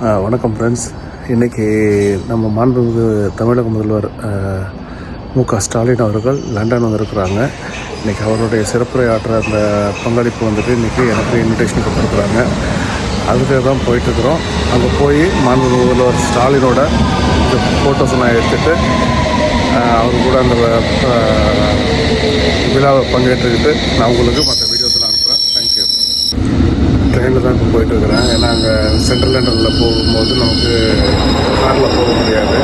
வணக்கம் ஃப்ரெண்ட்ஸ் இன்றைக்கி நம்ம மாண்புமிகு தமிழக முதல்வர் மு க ஸ்டாலின் அவர்கள் லண்டன் வந்திருக்கிறாங்க. இன்றைக்கி அவருடைய சிறப்புரையாற்ற அந்த பங்களிப்பு வந்துட்டு இன்றைக்கி எனக்கு இன்விடேஷன் கொடுத்துருக்குறாங்க. அதுக்காக தான் போயிட்டுருக்குறோம். அங்கே போய் மாண்புமிகு முதல்வர் ஸ்டாலினோட இந்த ஃபோட்டோஸ் நான் எடுத்துகிட்டு அவர் கூட அந்த விழாவை பங்கேற்றுக்கிட்டு நான் உங்களுக்கு மற்ற ட்ரெயினில் தான் இப்போ போயிட்டுருக்குறேன். ஏன்னா அங்கே சென்ட்ரல் லண்டனில் போகும்போது நமக்கு காரில் போக முடியாது.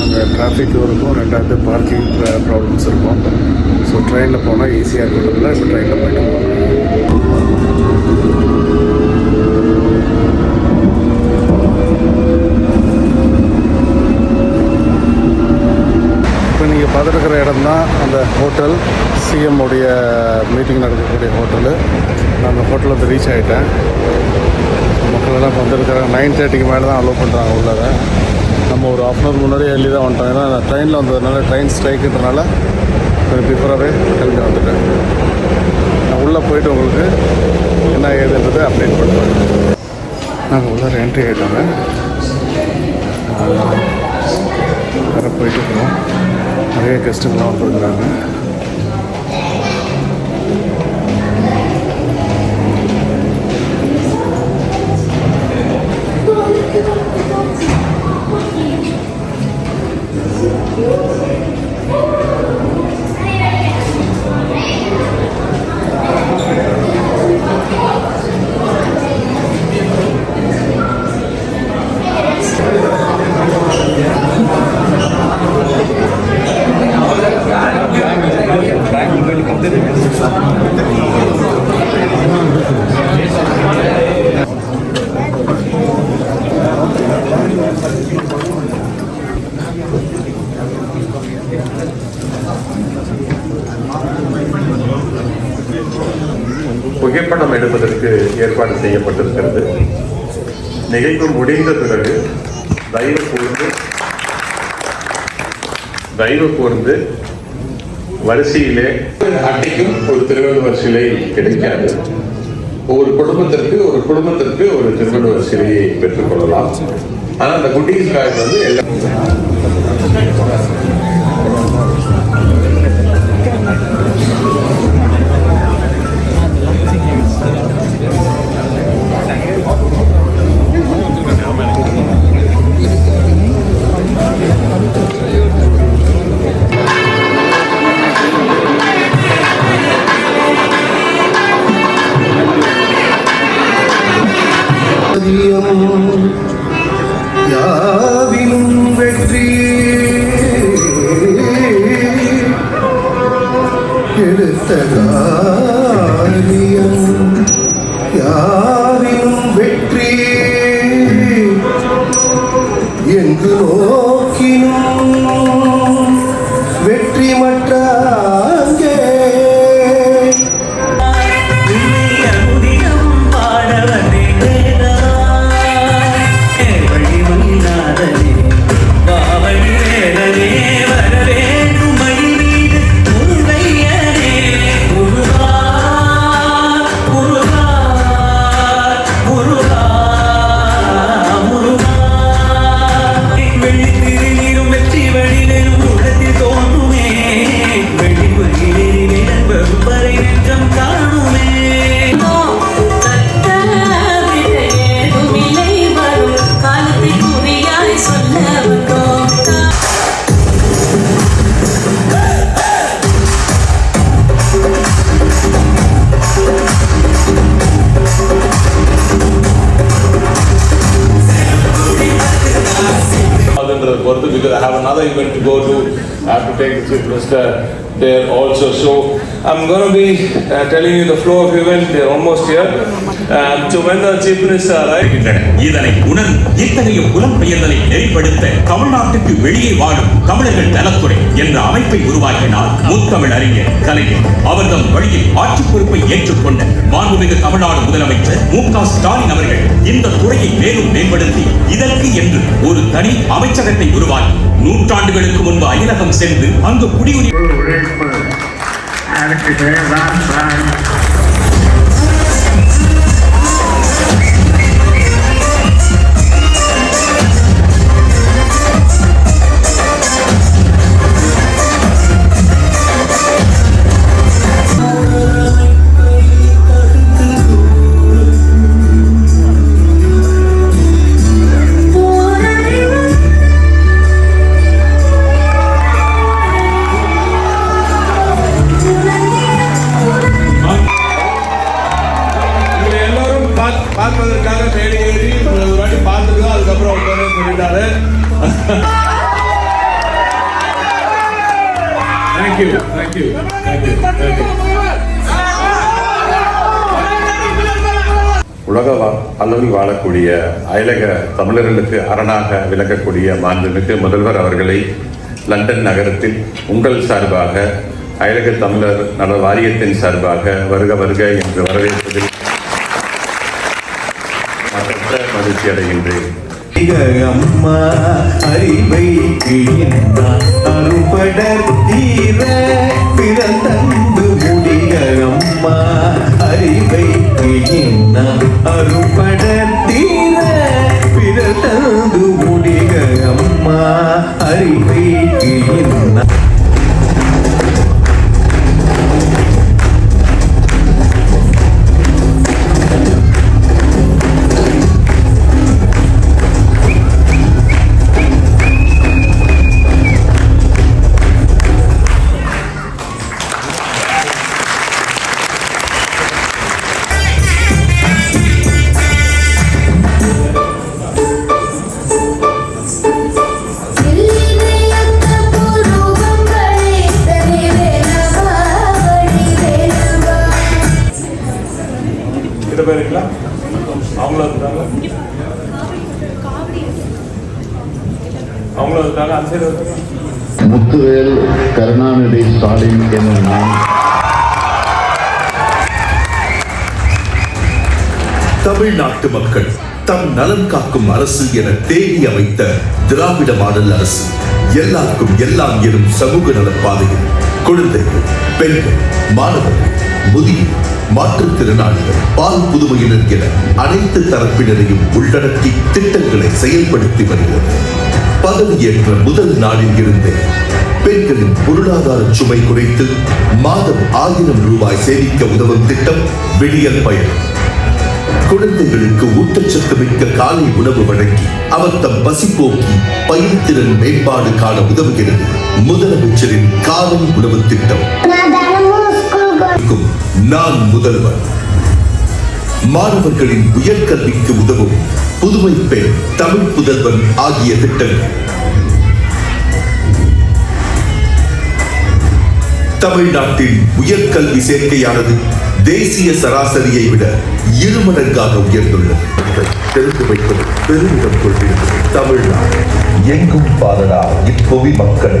அங்கே டிராஃபிக் இருக்கும். ரெண்டாவது பார்க்கிங் ப்ராப்ளம்ஸ் இருக்கும். ஸோ ட்ரெயினில் போனால் ஈஸியாக இருக்கிறதுல இப்போ ட்ரெயினில் போயிட்டு போகிறோம் இப்போ நீங்கள் பார்த்துருக்கிற இடம் தான் அந்த ஹோட்டல் சிஎம் உடைய மீட்டிங் நடக்கக்கூடிய ஹோட்டலு நான் அந்த ஹோட்டலில் வந்து ரீச் ஆகிட்டேன் மக்கள் எல்லாம் இப்போ நைன் தேர்ட்டிக்கு மேலே தான் அலோவ் பண்ணுறாங்க உள்ளார. நம்ம ஒரு ஆஃப் அன் அவர் முன்னாடியே எழுதி தான் வந்துட்டோம். ஏன்னா நான் ட்ரெயினில் வந்ததுனால ட்ரெயின் ஸ்ட்ரைக்குன்றனால கொஞ்சம் பிஃபராகவே கிளம்பி வந்துட்டேன். நான் உள்ளே போயிட்டு உங்களுக்கு என்ன ஏதுன்றதை அப்டேட் பண்ணுறேன் நாங்கள் உள்ளார என்ட்ரி ஆகிட்டோங்க வர போயிட்டு இருக்கிறோம் நிறைய கெஸ்ட்டுங்கெல்லாம் வந்துருக்குறாங்க ஏற்பாடு செய்யப்பட்டிருக்கிறது. நிகழ்வு முடிந்த பிறகு தயவு கூர்ந்து தயவு கூர்ந்து வரிசையிலே அட்டைக்கும் ஒரு திருவள்ளுவர் சிலை கிடைக்காது. ஒவ்வொரு குடும்பத்திற்கு ஒரு குடும்பத்திற்கு ஒரு திருவள்ளுவர் சிலையை பெற்றுக்கொள்ளலாம் ஆனால் அந்த குட்டீஸ் கார்டு வந்து எல்லாம் வெற்றி மற்ற contact with Mr. There also. So I'm going to be uh, telling you the flow of event. They're almost here. Um, so when the chief minister வருகின்றன. இதனை உணர்ந்து இத்தகைய புலம்பெயர்தலை நெறிப்படுத்த தமிழ்நாட்டுக்கு வெளியே வாழும் தமிழர்கள் நலத்துறை என்ற அமைப்பை உருவாக்கினார் முத்தமிழ் அறிஞர் கலைஞர் அவர்தம் வழியில் ஆட்சி பொறுப்பை ஏற்றுக்கொண்ட மாண்புமிகு தமிழ்நாடு முதலமைச்சர் மு க ஸ்டாலின் அவர்கள் இந்த துறையை மேலும் மேம்படுத்தி இதற்கு என்று ஒரு தனி அமைச்சகத்தை உருவாக்கி நூற்றாண்டுகளுக்கு முன்பு அயலகம் சென்று அங்கு குடியுரி Alex it Rob Brown. உலக அளவில் வாழக்கூடிய அயலக தமிழர்களுக்கு அரணாக விளங்கக்கூடிய மாண்புமிகு முதல்வர் அவர்களை லண்டன் நகரத்தில் உங்கள் சார்பாக அயலக தமிழர் நல வாரியத்தின் சார்பாக வருக வருக என்று வரவேற்பதில் மகிழ்ச்சி அடைகின்றேன். அம்மா அறிவை தீர முத்துவேல் கருணாநிதி ஸ்டாலின் என்னும் நான் தமிழ்நாட்டு மக்கள் தம் நலன் காக்கும் அரசு என தேடி அமைத்த திராவிட மாடல் அரசு. எல்லாருக்கும் எல்லாம் எனும் சமூக நலப்பாதையில் குழந்தைகள் பெண்கள் மாணவர்கள் முதிய மாற்றுத்திறனாளிகள் பால் புதுமையினர் என அனைத்து தரப்பினரையும் உள்ளடக்கி திட்டங்களை செயல்படுத்தி வருகிறது. பதவியேற்ற முதல் நாளில் இருந்தே பெண்களின் பொருளாதார சுமை குறைத்து மாதம் ஆயிரம் ரூபாய் சேமிக்க உதவும் திட்டம் விடியல் பயன் குழந்தைகளுக்கு ஊட்டச்சத்து மிக்க காலை உணவு வழங்கி அவர் தம் பசி போக்கி பயிர்த்திறன் மேம்பாடு காண உதவுகிறது. முதலமைச்சரின் காலை உணவு திட்டம். நான் முதல்வர். மாணவர்களின் உயர்கல்விக்கு உதவும் புதுமை பெண் தமிழ் புதல்வன் ஆகிய திட்டங்கள் தமிழ்நாட்டின் உயர்கல்வி சேர்க்கையானது தேசிய சராசரியை விட இருமடங்காக உயர்ந்துள்ளது. தெரிந்து வைப்பது பெருமிதம் கொள்கிறது. தமிழ்நாடு எங்கும் பாரடா இப்புவி மக்கள்.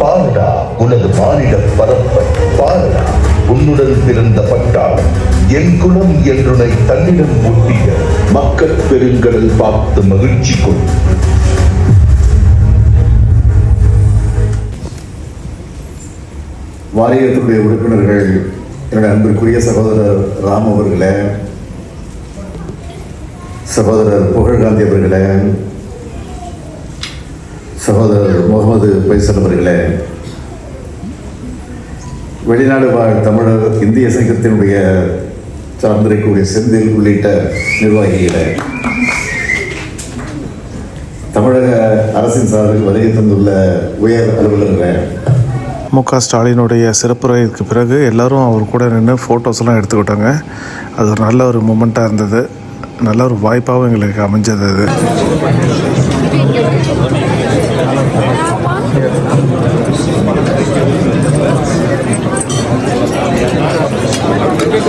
பாரடா உனது மாநிலம் பரப்பை. பாரடா உன்னுடன் பிறந்த பட்டாளம். என் குலம் என்றுனை தன்னிடம் ஒட்டிய மக்கள் பெருங்கடல் பார்த்து மகிழ்ச்சி கொள். வாரியத்துடைய உறுப்பினர்கள் என்னுடைய அன்பிற்குரிய சகோதரர் ராம் அவர்களே சகோதரர் புகழ்காந்தி அவர்களே சகோதரர் முகமது பைசல் அவர்களே வெளிநாடு வாழ் தமிழர் இந்திய சங்கத்தினுடைய சார்ந்திருக்கக்கூடிய செந்தில் உள்ளிட்ட நிர்வாகிகளை தமிழக அரசின் சார்பில் வருகை தந்துள்ள உயர் அலுவலர்கள். மு க ஸ்டாலினுடைய சிறப்புரைக்கு பிறகு எல்லாரும் அவர் கூட நின்று ஃபோட்டோஸ்லாம் எடுத்துக்கிட்டாங்க. அது ஒரு நல்ல ஒரு மூமெண்ட்டாக இருந்தது. நல்ல ஒரு வாய்ப்பாகவும் எங்களுக்கு அமைஞ்சது அது.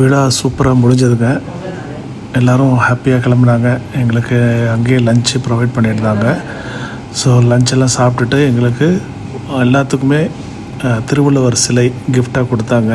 விழா சூப்பராக முடிஞ்சதுங்க. எல்லோரும் ஹாப்பியாக கிளம்புனாங்க. எங்களுக்கு அங்கேயே லஞ்சு ப்ரொவைட் பண்ணியிருந்தாங்க. ஸோ லஞ்செல்லாம் சாப்பிட்டுட்டு எங்களுக்கு எல்லாத்துக்குமே திருவள்ளுவர் சிலை கிஃப்டாக கொடுத்தாங்க.